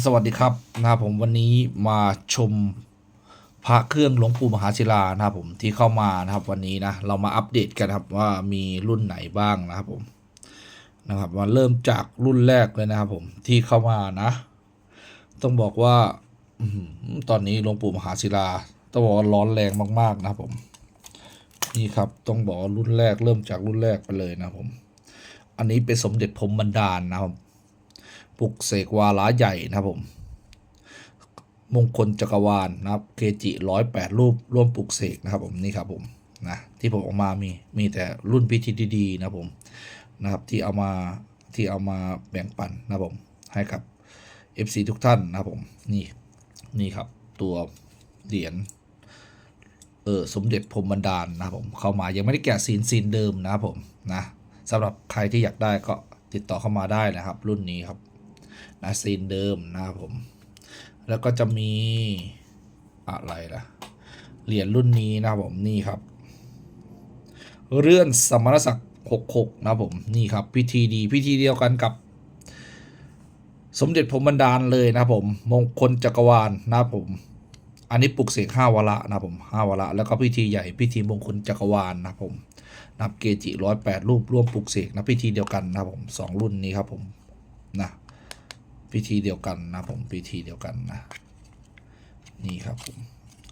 สวัสดีครับนะครับผมวันนี้มาชมพระเครื่องหลวงปู่มหาศิลานะครับผมที่เข้ามานะครับวันนี้นะเรามาอัปเดตกันครับว่ามีรุ่นไหนบ้างนะครับผมนะครับมาเริ่มจากรุ่นแรกเลยนะครับผมที่เข้ามานะ ต้องบอกว่าตอนนี้หลวงปู่มหาศิลาต้องบอกว่าร้อนแรงมากๆนะครับผมนี่ครับต้องบอกรุ่นแรกเริ่มจากรุ่นแรกไปเลยนะครับผม อันนี้เป็นสมเด็จพรมบรรดาลนะครับ ปลุกเสกวาระใหญ่นะครับผม มงคลจักรวาลนะครับ เกจิร้อยแปดรูปร่วมปลุกเสกนะครับผมนี่ครับผมนะที่ผมออกมามีมีแต่รุ่นพิธีดีๆนะผมนะครับที่เอามาที่เอามาแบ่งปันนะครับผมให้กับ FC ทุกท่านนะครับผมนี่นี่ครับตัวเหรียญเออสมเด็จพรมบรรดาลนะครับผมเข้ามายังไม่ได้แกะซีนซีนเดิมนะครับผมนะสำหรับใครที่อยากได้ก็ติดต่อเข้ามาได้นะครับ รุ่นนี้ครับ นะซีนเดิมนะครับผม แล้วก็จะมีอะไรล่ะ เหรียญรุ่นนี้นะครับผมนี่ครับ เรื่อนสมณศักดิ์66 นะครับผมนี่ครับ พิธีดีพิธีเดียวกันกับสมเด็จพรมบรรดาลเลยนะครับผม มงคลจักรวาลนะครับผม อันนี้ปลุกเสกห้าวาระนะผมห้าวาระ แล้วก็พิธีใหญ่พิธีมงคลจักรวาลนะผม นับเกจิร้อยแปดรูปร่วมปลุกเสกนะพิธีเดียวกันนะผมสองรุ่นนี้ครับผมนะ พิธีเดียวกันนะผมพิธีเดียวกันนะ นี่ครับผม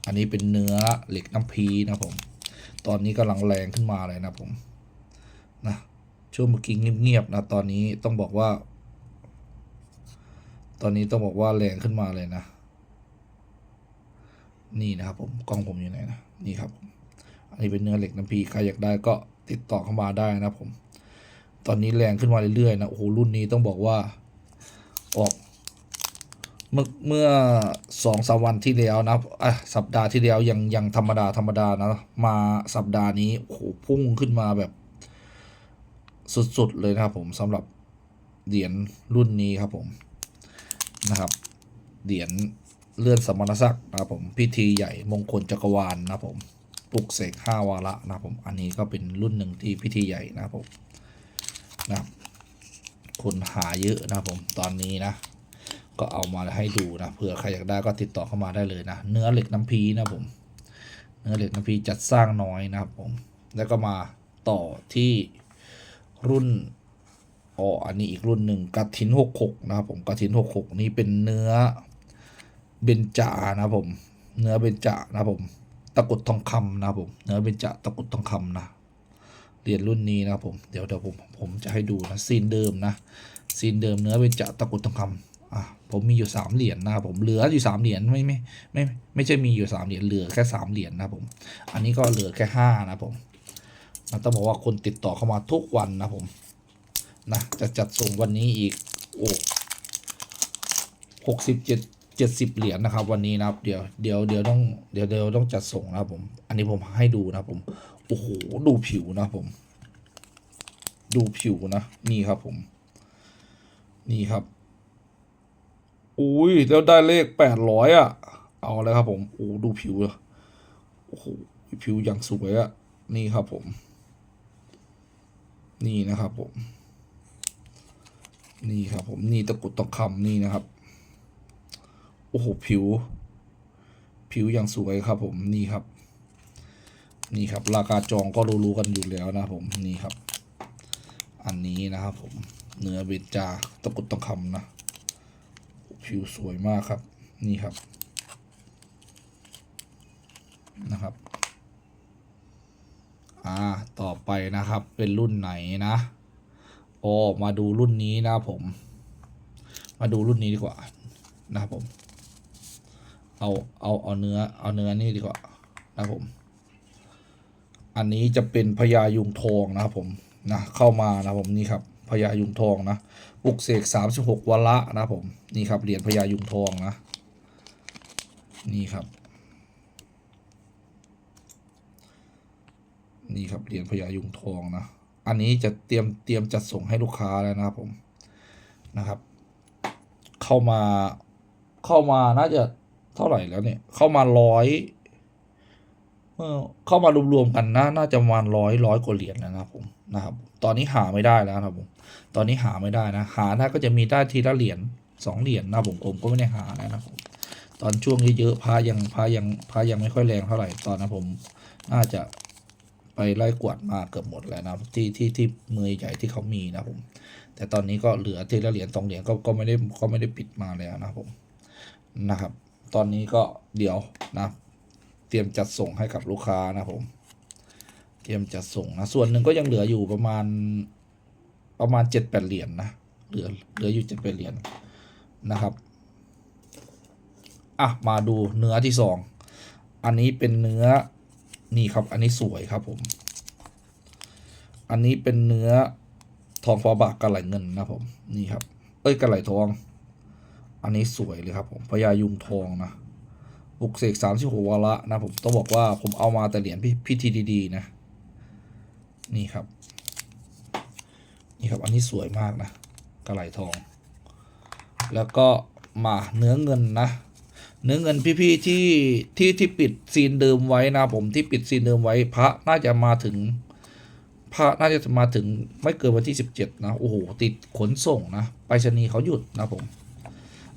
อันนี้เป็นเนื้อเหล็กน้ำพีนะผม ตอนนี้กำลังแรงขึ้นมาเลยนะผมนะช่วงเมื่อกี้เงียบๆนะตอนนี้ต้องบอกว่า ตอนนี้ต้องบอกว่าแรงขึ้นมาเลยนะ นี่นะครับผมกล้องผมอยู่ไหนนะนี่ครับผมอันนี้เป็นเนื้อเหล็กน้ำพีใครอยากได้ก็ติดต่อเข้ามาได้นะผม ตอนนี้แรงขึ้นมาเรื่อยๆนะโอ้โหรุ่นนี้ต้องบอกว่า ออกเมื่อเมื่อสองสามวันที่แล้วนะอะสัปดาห์ที่แล้วยังยังธรรมดาธรรมดานะ มาสัปดาห์นี้โอ้โหพุ่งขึ้นมาแบบ สุด ๆ เลยนะครับผมสำหรับเหรียญรุ่นนี้ครับผมนะครับเหรียญเลื่อนสมณศักดิ์นะครับผมพิธีใหญ่มงคลจักรวาลนะครับผมปลุกเสกห้าวาระนะครับผมอันนี้ก็เป็นรุ่นหนึ่งที่พิธีใหญ่นะครับผมนะครับ คนหาเยอะนะผมตอนนี้นะ ก็เอามาให้ดูนะเผื่อใครอยากได้ก็ติดต่อเข้ามาได้เลยนะ เนื้อเหล็กน้ำพีนะผม เนื้อเหล็กน้ำพีจัดสร้างน้อยนะครับผม แล้วก็มาต่อที่รุ่นอ๋ออันนี้อีกรุ่นหนึ่งกระถินหกหกนะครับผมกระถินหกหกนี้เป็นเนื้อเบญจานะผม เนื้อเบญจานะผม ตะกุดทองคำนะผม เนื้อเบญจาตะกุดทองคำนะ รียญรุ่นนี้นะครับผมเดี๋ยวเดี๋ยวผมผมจะให้ดูนะซีนเดิมนะซีนเดิมเนื้อเป็นจะตะกรุดทองคำอะผมมีอยู่สามเหรียญนะครับผมเหลืออยู่สามเหรียญไม่ไม่ไม่ไม่ใช่มีอยู่สามเหรียญเหลือแค่สามเหรียญนะครับผม อันนี้ก็เหลือแค่ห้านะครันต้องบอกว่าคนติดต่อเข้ามาทุกวันนะผมนะจะจัดส่งวันนี้อีกโอ้หกสิบเจ็ดเจ็ดสิบเหรียญนะครับ วันนี้นะครับ เดี๋ยวเดี๋ยวเดี๋ยวต้องเดี๋ยวเดี๋ยวต้องจัดส่งนะครับผม อันนี้ผมให้ดูนะผม โอ้โหดูผิวนะผม ดูผิวนะนี่ครับผม นี่ครับอุ้ยแล้วได้เลขแปดร้อยอะ เอาเลยครับผมโอ้ดูผิวโอ้โหผิวอย่างสวยอะ นี่ครับผม นี่นะครับผม นี่ครับผมนี่ตะกุดตะคำนี่นะครับโอ้โหผิว ผิวอย่างสวยครับผมนี่ครับ นี่ครับ ราคาจองก็รู้ๆกันอยู่แล้วนะผมนี่ครับ อันนี้นะครับผมเนื้อเบญจาตะกุดตะคำนะผิวสวยมากครับ นี่ครับนะครับ อ่า ต่อไปนะครับ เป็นรุ่นไหนนะโอ้มาดูรุ่นนี้นะผม มาดูรุ่นนี้ดีกว่า นะครับผม เอา เอา เอาเนื้อ เอาเนื้อนี่ดีกว่า นะครับผม อันนี้จะเป็นพญายุงทองนะครับผมนะเข้ามานะผมนี่ครับพญายุงทองนะปลุกเสกสามสิบหกวละนะครับผมนี่ครับเหรียญพญายุงทองนะนี่ครับนี่ครับเหรียญพญายุงทองนะอันนี้จะเตรียมเตรียมจัดส่งให้ลูกค้าแล้วนะครับผมนะครับ เข้ามาเข้ามาน่าจะเท่าไหร่แล้วเนี่ยเข้ามาร้อย เข้ามารวมๆกันนะน่าจะประมาณร้อยร้อยกว่าเหรียญนะครับผมนะครับ ตอนนี้หาไม่ได้แล้วนะครับผม ตอนนี้หาไม่ได้นะ หาได้ก็จะมีได้ทีละเหรียญสองเหรียญนะผมผมก็ไม่ได้หานะครับผมตอนช่วงเยอะๆพระยังพระยังพระยังไม่ค่อยแรงเท่าไหร่ตอนนั้นผมน่าจะไปไล่กวาดมาเกือบหมดแล้วนะที่ที่ที่มือใหญ่ที่เขามีนะผม แต่ตอนนี้ก็เหลือทีละเหรียญสองเหรียญก็ก็ไม่ได้ก็ไม่ได้ปิดมาแล้วนะผมนะครับ ตอนนี้ก็เดี๋ยวนะ เตรียมจัดส่งให้กับลูกค้านะครับผม เตรียมจัดส่งนะ ส่วนหนึ่งก็ยังเหลืออยู่ประมาณประมาณเจ็ดแปดเหรียญนะเหลือเหลืออยู่เจ็ดแปดเหรียญนะครับ อะ มาดูเนื้อที่สอง อันนี้เป็นเนื้อนี่ครับ อันนี้สวยครับผม อันนี้เป็นเนื้อทองฟอบากกระไหลเงินนะครับผม นี่ครับ เอ้ยกระไหลทอง อันนี้สวยเลยครับผมพญายุงทองนะ ปลุกเสกสามสิบหกวาระนะผมต้องบอกว่าผมเอามาแต่เหรียญพิพิธีดีๆนะ นี่ครับ นี่ครับอันนี้สวยมากนะ กระไหลทอง แล้วก็มาเนื้อเงินนะ เนื้อเงินพี่ๆที่ที่ที่ปิดซีนเดิมไว้นะผมที่ปิดซีนเดิมไว้พระน่าจะมาถึงพระน่าจะมาถึงไม่เกินวันที่สิบเจ็ดนะ โอ้โห ติดขนส่งนะ ไปรษณีย์เขาหยุดนะผม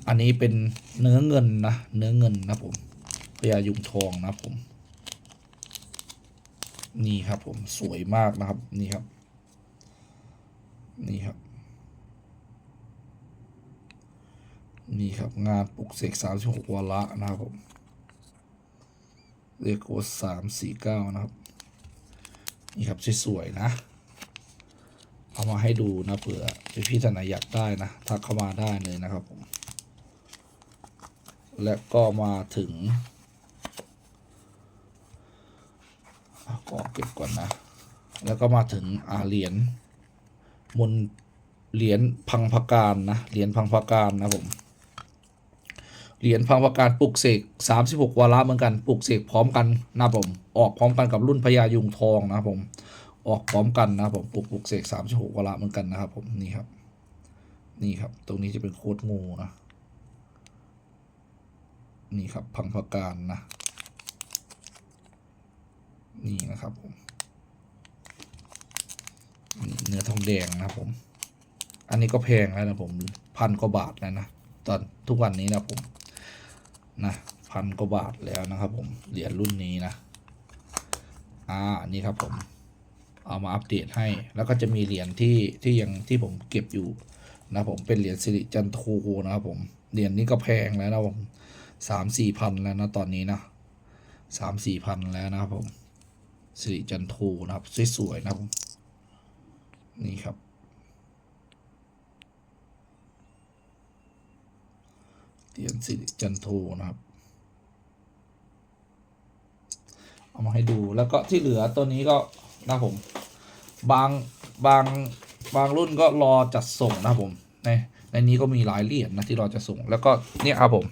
อันนี้เป็นเนื้อเงินนะ เนื้อเงินนะผม ญายุงทองนะผม นี่ครับผมสวยมากนะครับ นี่ครับ นี่ครับ นี่ครับงานปลุกเสกสามสิบหกวาระนะครับผมเลขโค้ดสามสี่เก้านะครับ นี่ครับสวยๆนะ เอามาให้ดูนะเผื่อพี่ๆท่านไหนอยากได้นะทักเข้ามาได้เลยนะครับผมและก็มาถึง อะก็เก็บก่อนนะ แล้วก็มาถึงอาเหรียญมนเหรียญพังพการนะ เหรียญพังพการนะผม เหรียญพังพการปลุกเสกสามสิบหกวาระเหมือนกันปลุกเสกพร้อมกันนะผม ออกพร้อมกันกับรุ่นพญายุงทองนะผม ออกพร้อมกันนะผมปลุกปลุกเสกสามสิบหกวาระเหมือนกันนะครับผมนี่ครับ นี่ครับ ตรงนี้จะเป็นโคดงูนะ นี่ครับพังพการนะ นี่นะครับผมเนื้อทองแดงนะครับผม อันนี้ก็แพงแล้วนะผมพันกว่าบาทแล้วนะตอนทุกวันนี้นะผมนะพันกว่าบาทแล้วนะครับ ผมเหรียญรุ่นนี้นะอ่านี่ครับผม เอามาอัปเดตให้ แล้วก็จะมีเหรียญที่ที่ยังที่ผมเก็บอยู่นะผมเป็นเหรียญสิริจันโทนะครับผมเหรียญนี้ก็แพงแล้วนะผมสามสี่พันแล้วนะตอนนี้นะสามสี่พันแล้วนะครับผม สิริจันโทนะครับสวยๆนะครับนี่ครับเหรียญสิริจันโทนะครับ เอามาให้ดูแล้วก็ที่เหลือตัวนี้ก็นะผม บางบางบางรุ่นก็รอจัดส่งนะครับผมในในนี้ก็มีหลายเหรียญนะที่รอจัดส่ง แล้วก็เนี่ยครับผม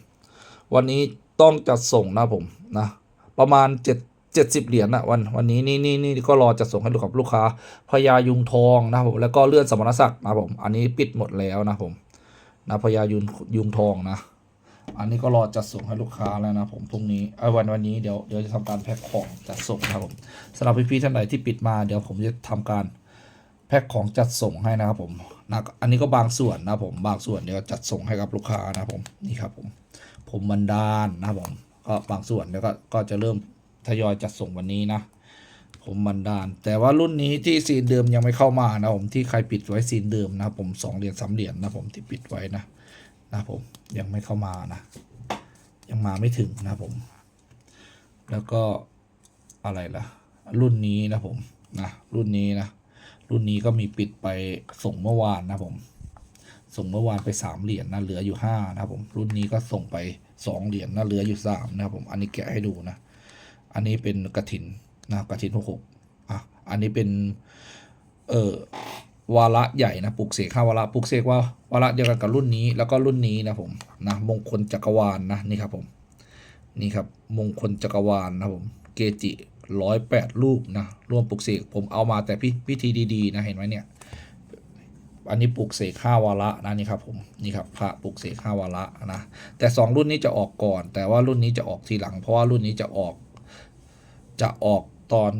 วันนี้ต้องจัดส่งนะครับผมนะประมาณเจ็ด เจ็ดสิบเหรียญนะวันวันนี้นี่นี่นี่ก็รอจัดส่งให้ดูกับลูกค้าพญายุงทองนะครับผมแล้วก็เลื่อนสมณศักดิ์นะผมอันนี้ปิดหมดแล้วนะผมนะพญายุงยุงทองนะ อันนี้ก็รอจัดส่งให้ลูกค้าแล้วนะผมพรุ่งนี้เออวันวันนี้เดี๋ยวเดี๋ยวจะทำการแพ็คของจัดส่งนะครับผมสำหรับพี่ๆท่านใดที่ปิดมาเดี๋ยวผมจะทำการแพ็คของจัดส่งให้นะครับผมนะอันนี้ก็บางส่วนนะผมบางส่วนเดี๋ยวจัดส่งให้กับลูกค้านะผมนี่ครับผมผมบันดาลนะผมก็บางส่วนเดี๋ยวก็ก็จะเริ่ม ทยอยจัดส่งวันนี้นะ ผมบันดาล แต่ว่ารุ่นนี้ที่ซีนเดิมยังไม่เข้ามานะผมที่ใครปิดไว้ซีนเดิมนะผมสองเหรียญสามเหรียญนะผมที่ปิดไว้นะนะผมยังไม่เข้ามานะ ยังมาไม่ถึงนะผม แล้วก็อะไรล่ะ รุ่นนี้นะผมนะรุ่นนี้นะรุ่นนี้ก็มีปิดไปส่งเมื่อวานนะผม ส่งเมื่อวานไปสามเหรียญนะเหลืออยู่ห้านะผมรุ่นนี้ก็ส่งไปสองเหรียญนะเหลืออยู่สามนะผมอันนี้แกะให้ดูนะ อันนี้เป็นกระถินนะกระถินหกหกอะอันนี้เป็นเออวาระใหญ่นะปลุกเสกห้าวาระปลุกเสกว่าวาระเดียวกันกับรุ่นนี้แล้วก็รุ่นนี้นะผมนะมงคลจักรวาลนะนี่ครับผมนี่ครับมงคลจักรวาลนะผมเกจิร้อยแปดรูปนะร่วมปลุกเสกผมเอามาแต่พิพธีดีๆนะเห็นไหมเนี่ยอันนี้ปลุกเสกห้าวาระนะนี่ครับผมนี่ครับพระปลุกเสกห้าวาระนะแต่สองรุ่นนี้จะออกก่อน แต่ว่ารุ่นนี้จะออกทีหลัง เพราะว่ารุ่นนี้จะออก จะออกตอน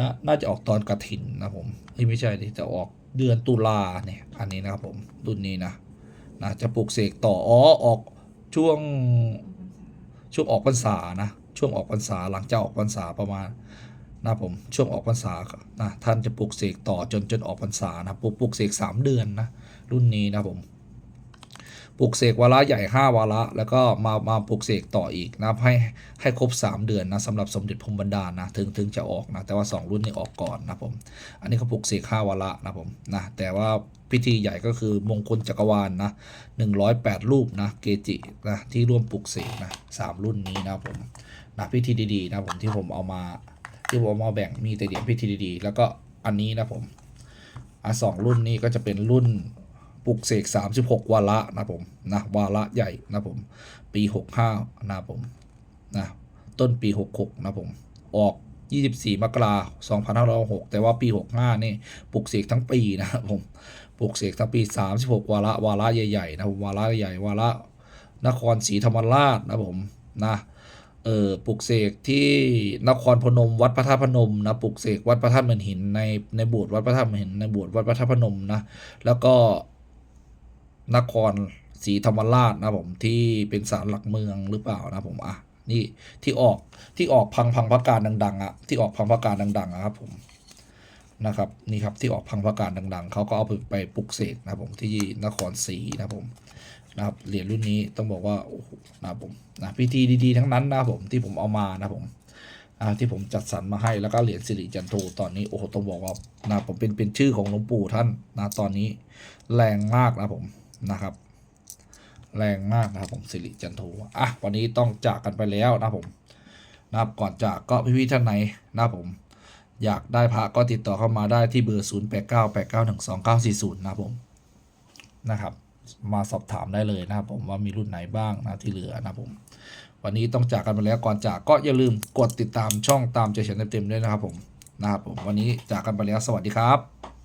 นน่าจะออกตอนกระถินนะผมเอ้ยไม่ใช่ดิจะออกเดือนตุลาเนี่ยอันนี้นะครับผมรุ่นนี้นะนะจะปลูกเสกต่ออ๋อออกช่วงช่วงออกพรรษานะช่วงออกพรรษาหลังจากออกพรรษาประมาณนะผมช่วงออกพรรษานะท่านจะปลูกเสกต่อจนจนออกพรรษานะปลูกปลูกเสกสามเดือนนะรุ่นนี้นะผม ปลูกเสกวาระใหญ่ 5 วาระ แล้วก็มามาปลูกเสกต่ออีกนะให้ให้ครบ 3 เดือนนะสำหรับสมเด็จพรมบรรดาลนะถึงถึงจะออกนะแต่ว่า 2 รุ่นนี้ออกก่อนนะผมอันนี้เขาปลูกเสก5วาระนะผมนะแต่ว่าพิธีใหญ่ก็คือมงคลจักรวาลนะ108 รูปนะเกจินะที่ร่วมปลูกเสกนะสามรุ่นนี้นะผมนะพิธีดีๆนะผมที่ผมเอามาที่ผมเอามาแบ่งมีแต่เหรียญพิธีดีๆ แล้วก็อันนี้นะผมอะสองรุ่นนี้ก็จะเป็นรุ่น ปลุกเสก 36 วาระนะผมนะวาระใหญ่นะผม ปี 65นะผมนะต้นปี 66นะผมออก 24 มกราคม2506แต่ว่าปี 65 นี่ปลุกเสกทั้งปีนะครับผมปลุกเสกทั้งปี 36 วาระวาระใหญ่ๆนะผมวาระใหญ่วาระนครศรีธรรมราชนะผมนะเออปลุกเสกที่นครพนม วัดพระธาตุพนมนะปลุกเสกวัดพระธาตุเหมือนหินในในโบสถ์วัดพระธาตุเหมือนหินในโบสถ์วัดพระธาตุพนมนะแล้วก็ นครศรีธรรมราชนะผมที่เป็นศาลหลักเมืองหรือเปล่านะผมอะนี่ที่ออกที่ออกพังพังพักการดังๆอะที่ออกพังพักการดังๆอะครับผมนะครับนี่ครับที่ออกพังพักการดัง ๆเขาก็เอาไปไปปลุกเสกนะผมที่นครศรีนะผมนะครับเหรียญรุ่นนี้ต้องบอกว่าโอ้โหนะผมนะพิธีดีๆทั้งนั้นนะผมที่ผมเอามานะผมที่ผมจัดสรรมาให้แล้วก็เหรียญสิริจันโทตอนนี้โอ้โหต้องบอกว่านะผมเป็นเป็นชื่อของหลวงปู่ท่านนะตอนนี้แรงมากนะผม นะครับ แรงมากนะครับผมสิริจันโทอะวันนี้ต้องจากกันไปแล้วนะผมนะครับก่อนจากก็พี่ๆท่านไหนนะครับผม อยากได้พระก็ติดต่อเข้ามาได้ที่เบอร์ 0 8 9 8 9 1 2 9 4 0 นะครับผมนะครับ มาสอบถามได้เลยนะครับผมว่ามีรุ่นไหนบ้างนะที่เหลือนะครับผมวันนี้ต้องจากกันไปแล้วก่อนจากก็อย่าลืมกดติดตามช่องตามใจฉันเต็มๆด้วยนะครับผมนะครับผมวันนี้จากกันไปแล้วสวัสดีครับ